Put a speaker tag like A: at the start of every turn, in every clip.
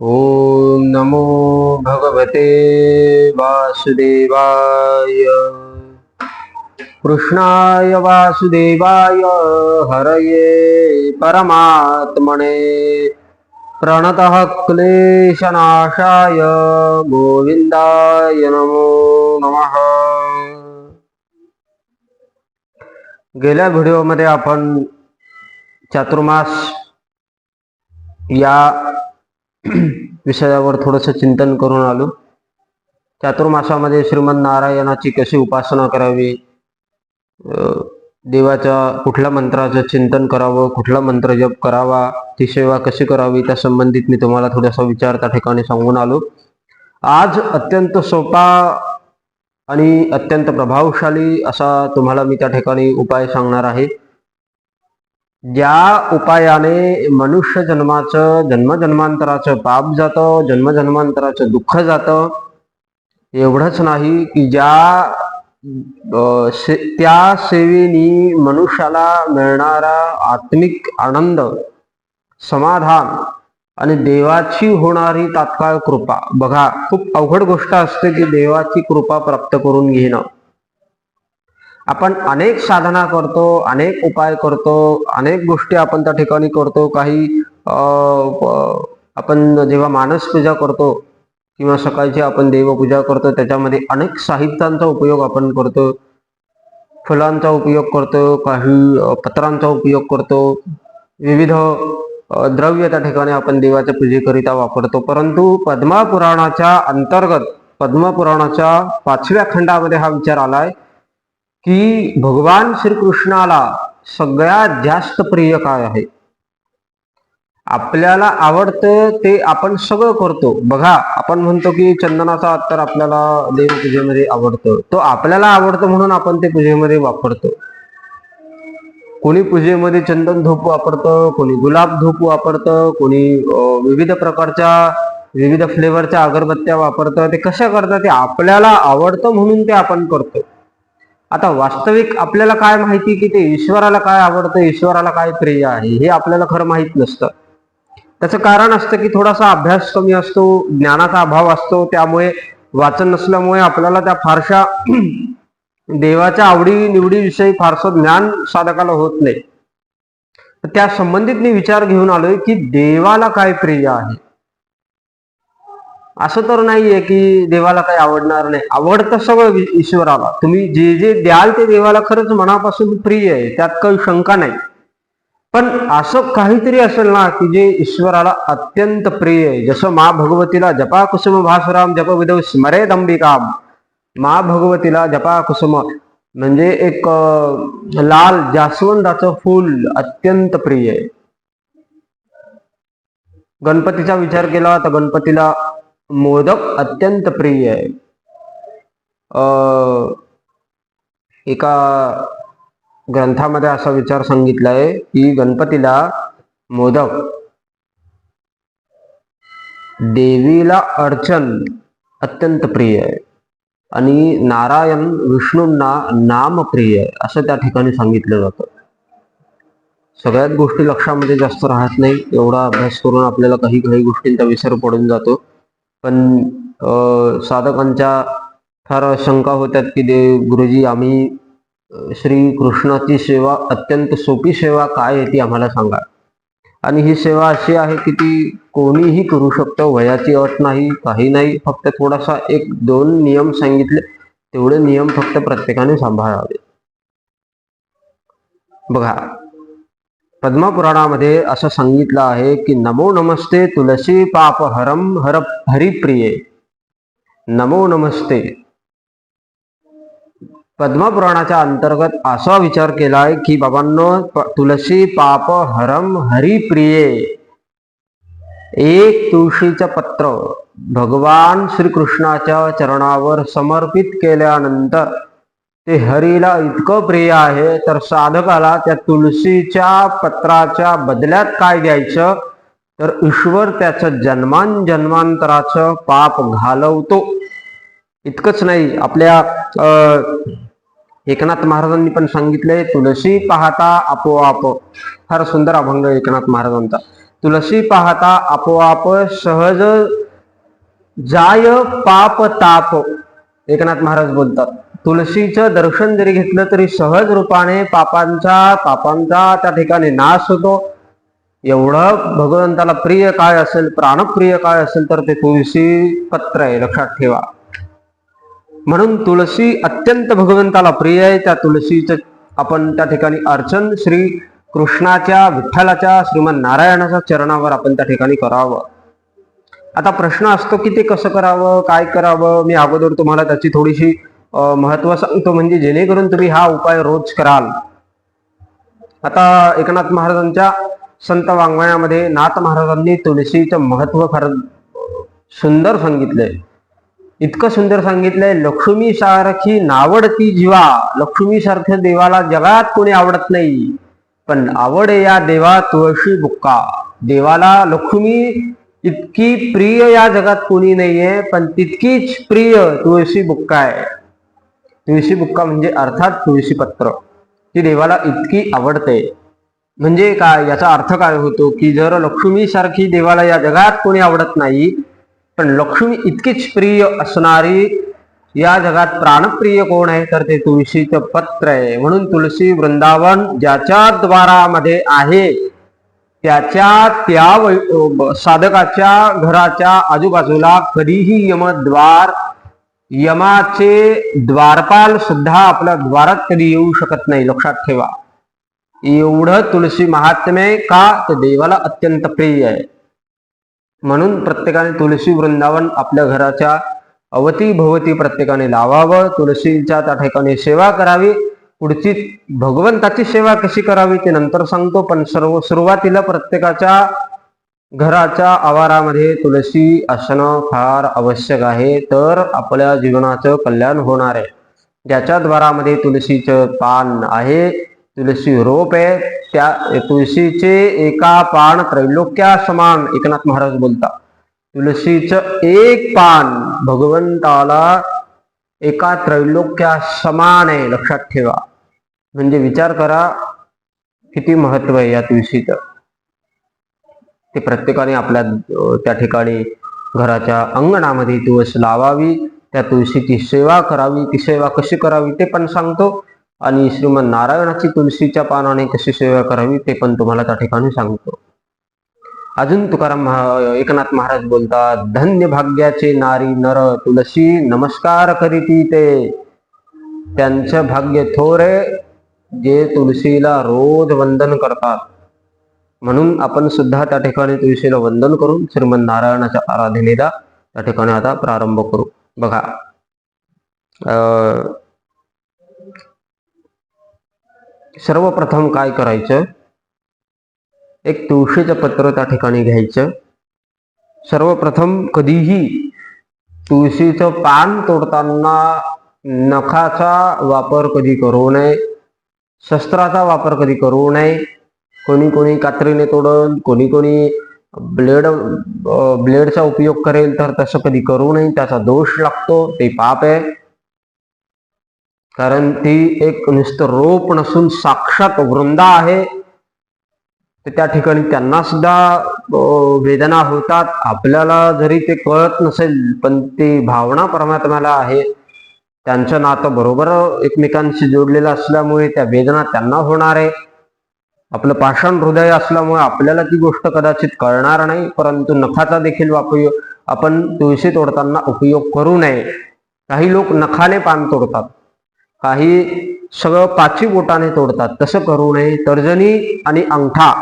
A: ॐ नमो भगवते वासुदेवाय। कृष्णाय वासुदेवाय हरये परमात्मने। प्रणतः क्लेशनाशाय गोविंदाय नमो नमः। गेल्या व्हिडिओमध्ये आपण चातुर्मास या विषयावर थोडंसं चिंतन करून आलो. चातुर्मासामध्ये श्रीमंत नारायणाची कशी उपासना करावी? देवाच्या कुठल्या मंत्राचं चिंतन करावं? कुठला मंत्र जप करावा? ती सेवा कशी करावी? त्या संबंधित मी तुम्हाला थोडासा विचार त्या ठिकाणी सांगून आलो. आज अत्यंत सोपा आणि अत्यंत प्रभावशाली असा तुम्हाला मी त्या ठिकाणी उपाय सांगणार आहे. ज्या उपायाने मनुष्य जन्माचं जन्मजन्मांतराचं पाप जातं जन्मजन्मांतराचं दुःख जातं एवढंच नाही की ज्या से- त्या सेवेनी मनुष्याला मिळणारा आत्मिक आनंद समाधान आणि देवाची होणारी तात्काळ कृपा. बघा खूप अवघड गोष्ट असते की देवाची कृपा प्राप्त करून घेणं. आपण अनेक साधना करतो अनेक उपाय करतो अनेक गोष्टी आपण त्या ठिकाणी करतो. काही आपण जेव्हा मानस पूजा करतो किंवा सकाळची आपण देवपूजा करतो त्याच्यामध्ये अनेक साहित्यांचा उपयोग आपण करतो. फुलांचा उपयोग करतो काही पत्रांचा उपयोग करतो. विविध द्रव्य त्या ठिकाणी आपण देवाच्या पूजेकरिता वापरतो. परंतु पद्मापुराणाच्या अंतर्गत पद्मपुराणाच्या पाचव्या खंडामध्ये हा विचार आलाय. की भगवान श्रीकृष्णाला सगळ्यात जास्त प्रिय काय आहे? आपल्याला आवडतं ते आपण सगळं करतो. बघा आपण म्हणतो की चंदनाचा अत्तर आपल्याला देव पूजेमध्ये आवडतं. तो आपल्याला आवडतं म्हणून आपण ते पूजेमध्ये वापरतो. कोणी पूजेमध्ये चंदन धूप वापरतं कोणी गुलाब धूप वापरतं कोणी विविध प्रकारच्या विविध फ्लेवरच्या अगरबत्त्या वापरतं. ते कशा करतात? ते आपल्याला आवडतं म्हणून ते आपण करतो. आता वास्तविक आपल्याला काय माहिती की ते ईश्वराला काय आवडतं ईश्वराला काय प्रिय आहे हे आपल्याला खरं माहीत नसतं. त्याचं कारण असतं की थोडासा अभ्यास कमी असतो ज्ञानाचा अभाव असतो त्यामुळे वाचन नसल्यामुळे आपल्याला त्या फारशा देवाच्या आवडी निवडीविषयी फारसं ज्ञान साधकाला होत नाही. तर त्या संबंधित मी विचार घेऊन आलोय की देवाला काय प्रिय आहे? असं तर नाहीये की देवाला काही आवडणार नाही. आवडतं सगळं ईश्वराला. तुम्ही जे जे द्याल ते देवाला खरंच मनापासून प्रिय आहे. त्यात काही शंका नाही. पण असं काहीतरी असेल ना की जे ईश्वराला अत्यंत प्रिय आहे. जसं मा भगवतीला जपा कुसुम भासुराम जप विदव स्मरेद अंबिकाम मा भगवतीला जपा कुसुम म्हणजे एक लाल जास्वंदाचं फूल अत्यंत प्रिय आहे. गणपतीचा विचार केला तर गणपतीला मोदक अत्यंत प्रिय आहे. अं, एका ग्रंथामध्ये असा विचार सांगितलाय की गणपतीला मोदक देवीला अर्चन अत्यंत प्रिय आहे. आणि नारायण विष्णूंना नाम प्रिय आहे असं त्या ठिकाणी सांगितलं जातं. सगळ्यात गोष्टी लक्षामध्ये जास्त राहत नाही एवढा अभ्यास करून आपल्याला काही काही गोष्टींचा विसर पडून जातो. पण साधकांच्या फार शंका होत्यात की देव गुरुजी आम्ही श्री कृष्णाची सेवा अत्यंत सोपी सेवा काय आहे ती आम्हाला सांगा. आणि ही सेवा अशी आहे की ती कोणीही करू शकतो वयाची अट नाही काही नाही फक्त थोडासा एक दोन नियम सांगितले तेवढे नियम फक्त प्रत्येकाने सांभाळावे. बघा पद्मपुराणामध्ये असं सांगितलं आहे की नमो नमस्ते तुलसी पाप हरम हर हरिप्रिये. नमो नमस्ते. पद्मपुराणाच्या अंतर्गत असा विचार केलाय की बाबांनो तुलसी पाप हरम हरिप्रिये. एक तुळशीचं पत्र भगवान श्रीकृष्णाच्या चरणावर समर्पित केल्यानंतर ते हरीला इतकं प्रिय आहे तर साधकाला त्या तुलसीच्या पत्राच्या बदल्यात काय द्यायचं? तर ईश्वर त्याचं जन्मान जन्मांतराचं पाप घालवतो. इतकंच नाही आपल्या अं, एकनाथ महाराजांनी पण सांगितलंय तुलसी पाहता आपोआप फार सुंदर अभंग एकनाथ महाराजांचा. तुलसी पाहता आपोआप सहज जाय पाप ताप. एकनाथ महाराज बोलतात तुलसीचं दर्शन जरी घेतलं तरी सहज रूपाने पापांचा पापांचा त्या ठिकाणी नाश होतो. एवढं भगवंताला प्रिय काय असेल प्राणप्रिय काय असेल तर ते तुळशी पत्र आहे लक्षात ठेवा. म्हणून तुळशी अत्यंत भगवंताला प्रिय आहे. त्या तुळशीचं आपण त्या ठिकाणी अर्चन श्री कृष्णाच्या विठ्ठलाच्या श्रीमन नारायणाच्या चरणावर आपण त्या ठिकाणी करावं. आता प्रश्न असतो की ते कसं करावं काय करावं? मी अगोदर तुम्हाला त्याची थोडीशी महत्त्व सांगतो म्हणजे जेणेकरून तुम्ही हा उपाय रोज कराल. आता एकनाथ महाराजांच्या संत वाङ्मयामध्ये नाथ महाराजांनी तुळशीचं महत्त्व फार सुंदर सांगितलंय. इतकं सुंदर सांगितलंय लक्ष्मी सारखी नावडती जीवा लक्ष्मी सारख्या देवाला जगात कोणी आवडत नाही. पण आवड या देवा तुळशी बुक्का. देवाला लक्ष्मी इतकी प्रिय या जगात कोणी नाहीये पण तितकीच प्रिय तुळशी बुक्का आहे. तुळशी बुक्का म्हणजे अर्थात तुळशी पत्र. ती देवाला इतकी आवडते. म्हणजे काय? याचा अर्थ काय होतो की जर लक्ष्मी सारखी देवाला या जगात कोणी आवडत नाही पण लक्ष्मी इतकीच प्रिय असणारी या जगात प्राणप्रिय कोण आहे? तर ते तुळशीचं पत्र आहे. म्हणून तुळशी वृंदावन ज्याच्या द्वारामध्ये आहे त्याच्या त्या साधकाच्या घराच्या आजूबाजूला कधीही यमद्वार यमाचे द्वारपाल सुद्धा आपल्या द्वारात कधी येऊ शकत नाही लक्षात ठेवा. एवढं तुळशी महात्म्य का? ते देवाला अत्यंत प्रिय आहे. म्हणून प्रत्येकाने तुळशी वृंदावन आपल्या घराच्या अवती भवती प्रत्येकाने लावावं तुळशीच्या त्या ठिकाणी सेवा करावी. पुढची भगवंताची सेवा कशी करावी ते नंतर सांगतो पण सर्व सुरुवातीला प्रत्येकाच्या घराच्या आवारामध्ये तुळशी असणं फार आवश्यक आहे तर आपल्या जीवनाचं कल्याण होणार आहे. ज्याच्या द्वारामध्ये तुळशीचं पान आहे तुळशी रोप आहे त्या तुळशीचे एका पान त्रैलोक्या समान एकनाथ महाराज बोलतात. तुळशीचं एक पान भगवंताला एका त्रैलोक्या समान आहे लक्षात ठेवा. म्हणजे विचार करा किती महत्त्व आहे या तुळशीचं ते प्रत्येकाने आपल्या त्या ठिकाणी घराच्या अंगणामध्ये तुळस लावावी त्या तुळशीची सेवा करावी ती सेवा कशी करावी ते पण सांगतो. आणि श्रीमंत नारायणाची तुळशीच्या पानाने कशी सेवा करावी ते पण तुम्हाला त्या ठिकाणी सांगतो. अजून तुकाराम एकनाथ महाराज बोलतात धन्य भाग्याचे नारी नर तुलसी नमस्कार करीती ते. त्यांचं भाग्य थोरे जे तुलसीला रोज वंदन करतात. म्हणून आपण सुद्धा त्या ठिकाणी तुळशीला वंदन करून श्रीमन नारायणाच्या आराधनेला त्या ठिकाणी आता प्रारंभ करू. बघा. सर्वप्रथम काय करायचं? एक तुळशीचं पत्र त्या ठिकाणी घ्यायचं. सर्वप्रथम कधीही तुळशीचं पान तोडताना नखाचा वापर कधी करू नये शस्त्राचा वापर कधी करू नये कोणी कोणी कात्रीने तोडल कोणी कोणी ब्लेड ब्लेडचा उपयोग करेल तर तसं कधी करू नये त्याचा दोष लागतो ते पाप आहे. कारण ती एक नुसतं रोप नसून साक्षात वृंदा आहे. तर त्या ठिकाणी त्यांना सुद्धा वेदना होतात. आपल्याला जरी ते कळत नसेल पण ती भावना परमात्म्याला आहे. त्यांचं नातं बरोबर एकमेकांशी जोडलेलं असल्यामुळे त्या वेदना त्यांना होणार आहे. आपलं पाषाण हृदय असल्यामुळे आपल्याला ती गोष्ट कदाचित कळणार नाही परंतु नखाचा देखील उपयोग आपण तुळशी तोडताना उपयोग करू नये. काही लोक नखाने पान तोडतात. काही सगळं पाची बोटाने तोडतात. तसं करू नये. तर्जनी आणि अंगठा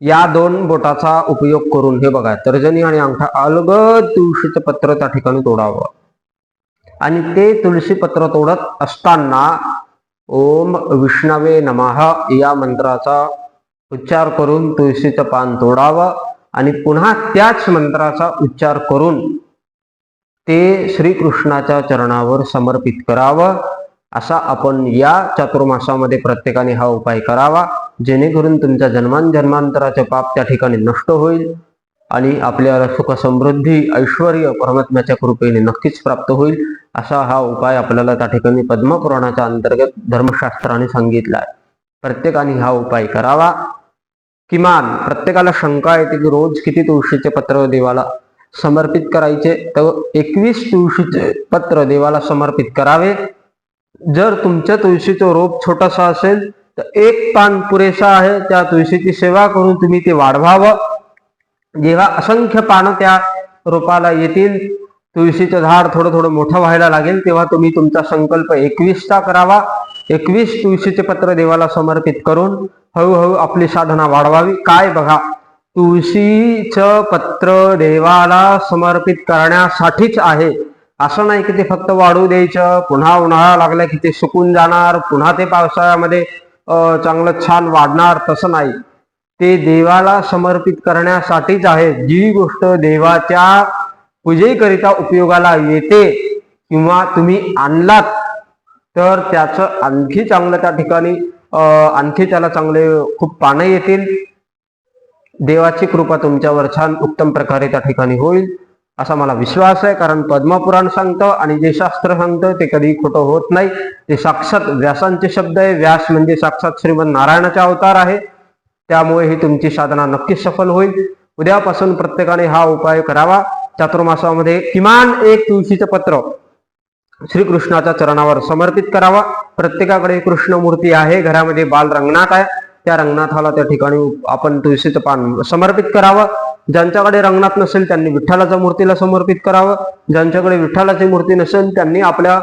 A: या दोन बोटाचा उपयोग करून हे बघा तर्जनी आणि अंगठा अलग तुळशीचं पत्र त्या ठिकाणी तोडावं. आणि ते तुळशी पत्र तोडत असताना ओम विष्णवे नमः. या मंत्राचा उच्चार करून तुळशीचं पान तोडावं आणि पुन्हा त्याच मंत्राचा उच्चार करून ते श्रीकृष्णाच्या चरणावर समर्पित करावं. असा आपण या चातुर्मासामध्ये प्रत्येकाने हा उपाय करावा. जेणेकरून तुमच्या जन्मांतराचे पाप त्या ठिकाणी नष्ट होईल. आणि आपल्याला सुख समृद्धी ऐश्वर परमात्म्याच्या कृपेने नक्कीच प्राप्त होईल असा हा उपाय आपल्याला त्या ठिकाणी पद्मपुराणाच्या अंतर्गत धर्मशास्त्राने सांगितला आहे. प्रत्येकाने हा उपाय करावा. किमान प्रत्येकाला शंका येते की रोज किती तुळशीचे पत्र देवाला समर्पित करायचे तर एकवीस तुळशीचे पत्र देवाला समर्पित करावे. जर तुमच्या तुळशीचं रोप छोटासा असेल तर एक पान पुरेसा आहे त्या तुळशीची सेवा करून तुम्ही ते वाढवावं. जेव्हा असंख्य पानं त्या रोपाला येतील तुळशीचं झाड थोडं थोडं मोठं व्हायला लागेल तेव्हा तुम्ही तुमचा संकल्प एकवीसचा करावा. एकवीस तुळशीचे पत्र देवाला समर्पित करून हळूहळू आपली साधना वाढवावी. काय बघा तुळशीचं पत्र देवाला समर्पित करण्यासाठीच आहे. असं नाही की ते फक्त वाढू द्यायचं पुन्हा उन्हाळा लागला की ते सुकून जाणार पुन्हा ते पावसाळ्यामध्ये चांगलं छान वाढणार तसं नाही. ते देवाला समर्पित करण्यासाठीच आहे. जी गोष्ट देवाच्या पूजेकरिता उपयोगाला येते किंवा तुम्ही आणलात तर त्याचं आणखी चांगलं त्या ठिकाणी आणखी त्याला चांगले खूप पानं येतील. देवाची कृपा तुमच्यावर छान उत्तम प्रकारे त्या ठिकाणी होईल असा मला विश्वास आहे. कारण पद्मपुराण सांगतं आणि जे शास्त्र सांगतं ते कधी खोटं होत नाही. ते साक्षात व्यासांचे शब्द आहे व्यास म्हणजे साक्षात श्रीमंत नारायणाचा अवतार आहे. त्यामुळे ही तुमची साधना नक्कीच सफल होईल. उद्यापासून प्रत्येकाने हा उपाय करावा. चातुर्मासामध्ये किमान एक तुळशीचं पत्र श्रीकृष्णाच्या चरणावर समर्पित करावा. प्रत्येकाकडे कृष्ण मूर्ती आहे. घरामध्ये बाल रंगनाथ आहे. त्या रंगनाथाला त्या ठिकाणी आपण तुळशीचं पान समर्पित करावं. ज्यांच्याकडे रंगनाथ नसेल त्यांनी विठ्ठलाच्या मूर्तीला समर्पित करावं. ज्यांच्याकडे विठ्ठलाची मूर्ती नसेल त्यांनी आपल्या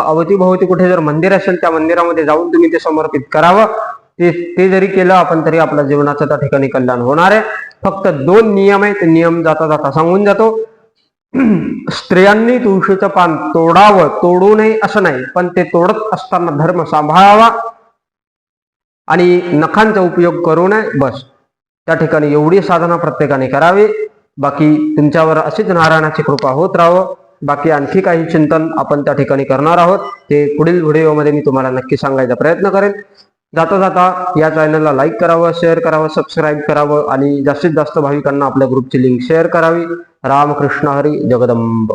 A: अवतीभोवती कुठे जर मंदिर असेल त्या मंदिरामध्ये जाऊन तुम्ही ते समर्पित करावं. ते ते जरी केलं आपण तरी आपल्या जीवनाचं त्या ठिकाणी कल्याण होणार आहे. फक्त दोन नियम आहे ते नियम जाता जाता सांगून जातो. स्त्रियांनी तुळशीचं पान तोडावं तोडू नये असं नाही पण ते तोडत असताना धर्म सांभाळावा आणि नखांचा उपयोग करू नये बस. त्या ठिकाणी एवढी साधना प्रत्येकाने करावी. बाकी तुमच्यावर अशीच नारायणाची कृपा होत राहावं. बाकी आणखी काही चिंतन आपण त्या ठिकाणी करणार आहोत. ते पुढील व्हिडिओमध्ये मी तुम्हाला नक्की सांगायचा प्रयत्न करेन. जाता जाता या चॅनलला लाईक करावं शेअर करावं सबस्क्राईब करावं आणि जास्तीत जास्त भाविकांना आपल्या ग्रुपची लिंक शेअर करावी. रामकृष्ण हरी जगदंब.